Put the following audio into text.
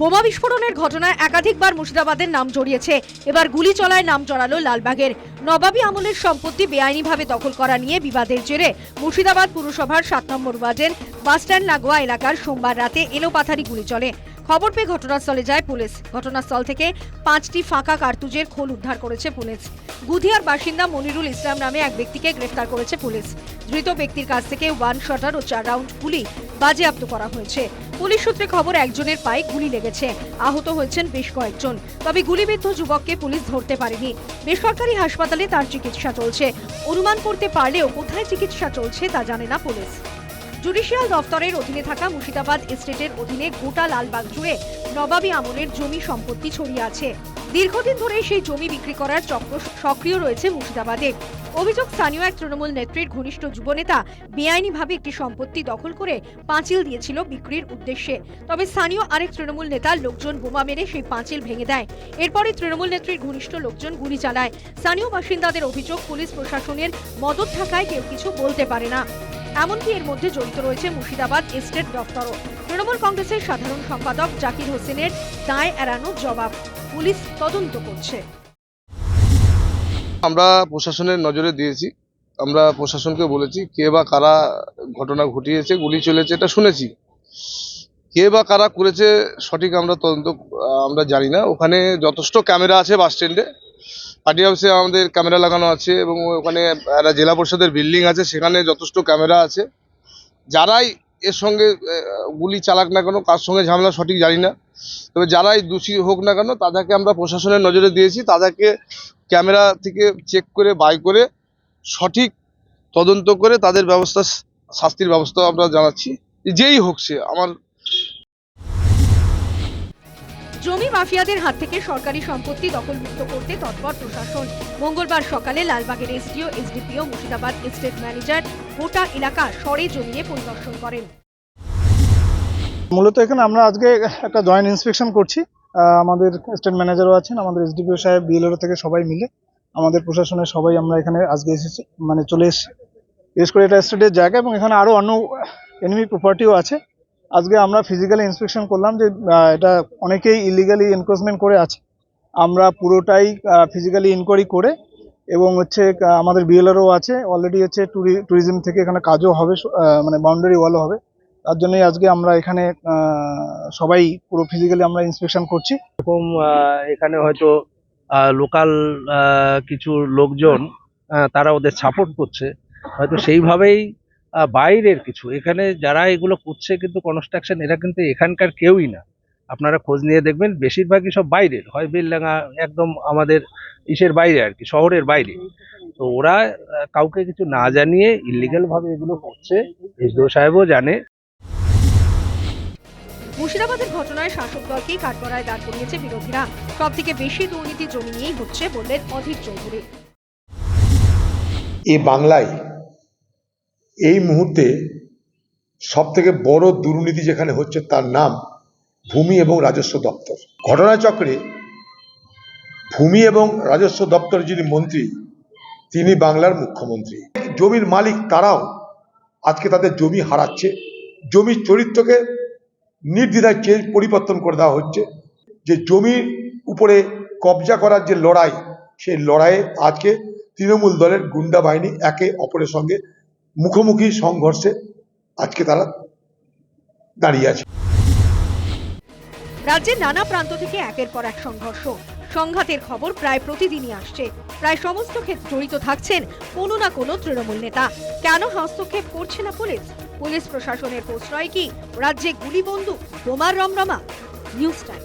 বোমা বিস্ফোরণের ঘটনায় একাধিকবার মুর্শিদাবাদের নাম জড়িয়েছে। এবার গুলি চলায় নাম জড়ালো লালবাগের। নবাবী আমলের সম্পত্তি বেআইনিভাবে দখল করা নিয়ে বিবাদের জেরে মুর্শিদাবাদ পুরসভার সাত নম্বর ওয়ার্ডের বাসস্ট্যান্ড লাগোয়া এলাকার সোমবার রাতে এলোপাথারি গুলি চলে। খবর পেয়ে ঘটনাস্থলে যায় পুলিশ। ঘটনাস্থল থেকে পাঁচটি ফাঁকা কার্তুজের খোল উদ্ধার করেছে পুলিশ। গুধিয়ার বাসিন্দা মনিরুল ইসলাম নামে এক ব্যক্তিকে গ্রেফতার করেছে পুলিশ। ধৃত ব্যক্তির কাছ থেকে ওয়ান শটার ও চার রাউন্ড গুলি বাজেয়াপ্ত করা হয়েছে। পুলিশ সূত্রে খবর, একজনের পায়ে গুলি লেগেছে। আহত হয়েছেন বেশ কয়েকজন। তবে গুলিবিদ্ধ যুবককে পুলিশ ধরতে পারেনি। বেসরকারি হাসপাতালে তার চিকিৎসা চলছে। অনুমান করতে পারলেও কোথায় চিকিৎসা চলছে তা জানে না পুলিশ। জুডিশিয়াল দফতরের অধীনে থাকা মুর্শিদাবাদ এস্টেটের অধীনে গোটা লালবাগ জুড়ে নবাবী আমলের জমি সম্পত্তি ছড়িয়ে আছে। দীর্ঘদিন ধরে সেই জমি বিক্রি করার চক্র সক্রিয় রয়েছে মুর্শিদাবাদে। অভিযোগ, স্থানীয় এক তৃণমূল নেত্রীর ঘনিষ্ঠ যুবনেতা বেআইনিভাবে একটি সম্পত্তি দখল করে পাঁচিল দিয়েছিল বিক্রির উদ্দেশ্যে। তবে স্থানীয় আরেক তৃণমূল নেতার লোকজন বোমা মেরে সেই পাঁচিল ভেঙে দেয়। এরপরে তৃণমূল নেত্রীর ঘনিষ্ঠ লোকজন গুলি চালায়। স্থানীয় বাসিন্দাদের অভিযোগ, পুলিশ প্রশাসনের মদত থাকায় কেউ কিছু বলতে পারে না। এমনকি এর মধ্যে জড়িত রয়েছে মুর্শিদাবাদ এস্টেট দপ্তরও। তৃণমূল কংগ্রেসের সাধারণ সম্পাদক জাকির হোসেনের দায় এড়ানোর জবাব। পুলিশ তদন্ত করছে। আমরা প্রশাসনের নজরে দিয়েছি। আমরা প্রশাসনকে বলেছি, কে বা কারা ঘটনা ঘটিয়েছে, গুলি চলেছে, এটা শুনেছি। কে বা কারা করেছে, সঠিক আমরা তদন্ত, আমরা জানি না। ওখানে যথেষ্ট ক্যামেরা আছে বাস স্ট্যান্ডে। পার্টি অফিসে আমাদের ক্যামেরা লাগানো আছে এবং ওখানে একটা জেলা পরিষদের বিল্ডিং আছে, সেখানে যথেষ্ট ক্যামেরা আছে। যারাই এর সঙ্গে গুলি চালাক না কেন, কার সঙ্গে ঝামেলা সঠিক জানি না। তবে যারাই দোষী হোক না কেন, তাদেরকে আমরা প্রশাসনের নজরে দিয়েছি, তাদেরকে ক্যামেরা থেকে চেক করে বাই করে, সঠিক তদন্ত করে তাদের ব্যবস্থা, শাস্তির ব্যবস্থা আমরা জানাচ্ছি। যেই হোক সে, আমার জমি মাফিয়াদের হাত থেকে সরকারি সম্পত্তি দখলমুক্ত করতে তৎপর প্রশাসন। মঙ্গলবার সকালে লালবাগের SDO, SDPO, Murshidabad estate manager গোটা এলাকা সরে জমিয়ে পরিদর্শন করেন। মূলত এখানে আমরা আজকে একটা জয়েন্ট ইন্সপেকশন করছি। আমাদের স্টেট ম্যানেজারও আছেন, আমাদের এসডিপিও সাহেব, বিএলওর থেকে সবাই মিলে। আমাদের প্রশাসনের সবাই আমরা এখানে আজকে এসেছি মানে চলে এসেছি। বিশেষ করে এটা স্টেটের জায়গা এবং এখানে আরও অন্য এনিমি প্রপার্টিও আছে। আজকে আমরা ফিজিক্যালি ইন্সপেকশন করলাম যে এটা অনেকেই ইলিগালি এনক্রোচমেন্ট করে আছে। আমরা পুরোটাই ফিজিক্যালি ইনকোয়ারি করে এবং হচ্ছে আমাদের বিএলআরও আছে অলরেডি হচ্ছে ট্যুরিজম থেকে এখানে কাজও হবে মানে বাউন্ডারি ওয়ালও হবে। তার জন্যই আজকে আমরা এখানে সবাই পুরো ফিজিক্যালি আমরা ইন্সপেকশন করছি। এরকম এখানে হয়তো লোকাল কিছু লোকজন তারা ওদের সাপোর্ট করছে। হয়তো সেইভাবেই বাইরের কিছু। এখানে যারা এগুলো করছে কিন্তু কনস্ট্রাকশন এরা কিন্তু এখানকার কেউই না। আপনারা খোঁজ নিয়ে দেখবেন বেশিরভাগই সব বাইরের। হয় বেলডাঙ্গা একদম আমাদের ইসের বাইরে আর কি শহরের বাইরে। তো ওরা কাউকে কিছু না জানিয়ে ইলিগাল ভাবে এগুলো করছে। এসডিও সাহেবও জানে। মুর্শিদাবাদের ঘটনায় শাসক দলকেই কাঠগড়ায় দাঁড় করিয়েছে বিরোধীরা। সব থেকে বেশি দুর্নীতি জমি নিয়েই হচ্ছে বললেন অধীর চৌধুরী। এ বাংলায় এই মুহূর্তে সব থেকে বড় দুর্নীতি যেখানে হচ্ছে তার নাম ভূমি এবং রাজস্ব দপ্তর। ঘটনাচক্রে ভূমি এবং রাজস্ব দপ্তর যিনি মন্ত্রী, তিনি বাংলার মুখ্যমন্ত্রী। জমির মালিক তারাও আজকে তাদের জমি হারাচ্ছে। জমির চরিত্রকে নির্দ্বিধায় চেঞ্জ পরিবর্তন করে দেওয়া হচ্ছে। যে জমির উপরে কবজা করার যে লড়াই, সেই লড়াইয়ে আজকে তৃণমূল দলের গুন্ডা বাহিনী একে অপরের সঙ্গে মুখোমুখি সংঘর্ষে আজকে তারা দাঁড়িয়ে আছে। রাজ্যের নানা প্রান্ত থেকে একের পর এক সংঘর্ষ। সংঘাতের খবর প্রায় প্রতিদিনই আসছে। প্রায় সমস্ত ক্ষেত্রে জড়িত থাকছেন কোনো না কোনো তৃণমূল নেতা। কেন হস্তক্ষেপ করছে না পুলিশ? পুলিশ প্রশাসনের প্রশ্রয় কি? রাজ্যে গুলি বোমার রমরমা? News time.